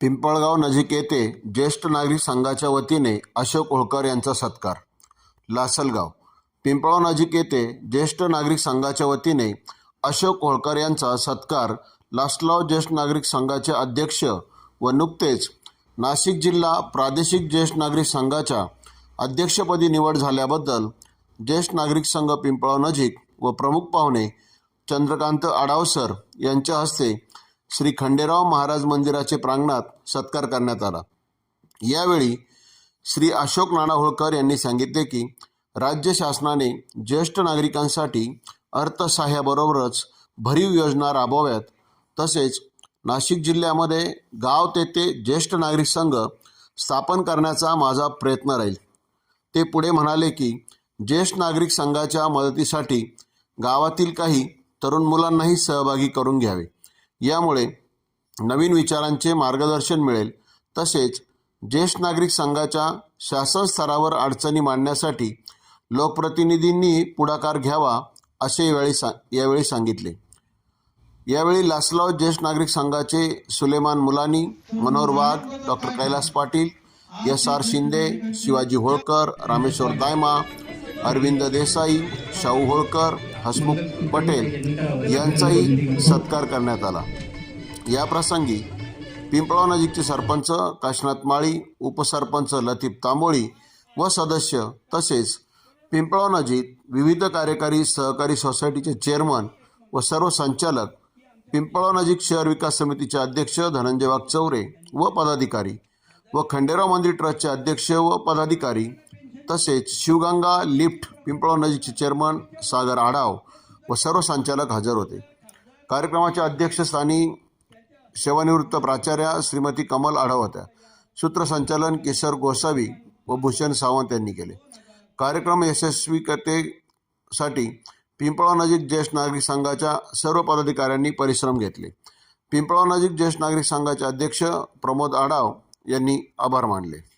पिंपळगाव नजीक येथे ज्येष्ठ नागरिक संघाच्या वतीने अशोक होळकर यांचा सत्कार. लासलगाव. पिंपळगाव नजीक येथे ज्येष्ठ नागरिक संघाच्या वतीने अशोक होळकर यांचा सत्कार लासलगाव ज्येष्ठ नागरिक संघाचे अध्यक्ष व नुकतेच नाशिक जिल्हा प्रादेशिक ज्येष्ठ नागरिक संघाच्या अध्यक्षपदी निवड झाल्याबद्दल ज्येष्ठ नागरिक संघ पिंपळाव नजीक व प्रमुख पाहुणे चंद्रकांत आडावसर यांच्या हस्ते श्री खंडेराव महाराज मंदिराचे प्रांगणात सत्कार करण्यात आला. यावेळी श्री अशोक नाना होळकर यांनी सांगितले की राज्य शासनाने ज्येष्ठ नागरिकांसाठी अर्थसहाय्याबरोबरच भरीव योजना राबवाव्यात. तसेच नाशिक जिल्ह्यामध्ये गाव तेथे ज्येष्ठ नागरिक संघ स्थापन करण्याचा माझा प्रयत्न राहील. ते पुढे म्हणाले की ज्येष्ठ नागरिक संघाच्या मदतीसाठी गावातील काही तरुण मुलांनाही सहभागी करून घ्यावे. यामुळे नवीन विचारांचे मार्गदर्शन मिळेल. तसेच ज्येष्ठ नागरिक संघाच्या शासन स्तरावर अडचणी मांडण्यासाठी लोकप्रतिनिधींनी पुढाकार घ्यावा असे यावेळी सा यावेळी सांगितले. यावेळी लासलाव ज्येष्ठ नागरिक संघाचे Suleman Mulani Manohar Wagh doctor Kailas Patil S R Shinde Shivaji Holkar Rameshwar Dayma Arvind Desai Shahu Holkar Hasmukh Patel यांचाही सत्कार करण्यात आला. या प्रसंगी पिंपळा नजीकचे सरपंच काशनाथ माळी उपसरपंच लतीफ तांबोळी व सदस्य तसेच पिंपळा नजीक विविध कार्यकारी सहकारी सोसायटीचे चेअरमन व सर्व संचालक पिंपळा नजीक शहर विकास समितीचे अध्यक्ष धनंजय वाघचौरे व पदाधिकारी व खंडेराव मंदिर ट्रस्टचे अध्यक्ष व पदाधिकारी तसेच शिवगंगा लिफ्ट पिंपळाव नजीकचे चेअरमन सागर आढाव व सर्व संचालक हजर होते. कार्यक्रमाच्या अध्यक्षस्थानी सेवानिवृत्त प्राचार्या श्रीमती कमल आढाव होत्या. सूत्रसंचालन किशोर गोसावी व भूषण सावंत यांनी केले. कार्यक्रम यशस्वीकतेसाठी पिंपळा नजीक ज्येष्ठ नागरिक संघाच्या सर्व पदाधिकाऱ्यांनी परिश्रम घेतले. पिंपळा नजीक ज्येष्ठ नागरिक संघाचे अध्यक्ष प्रमोद आढाव यांनी आभार मानले.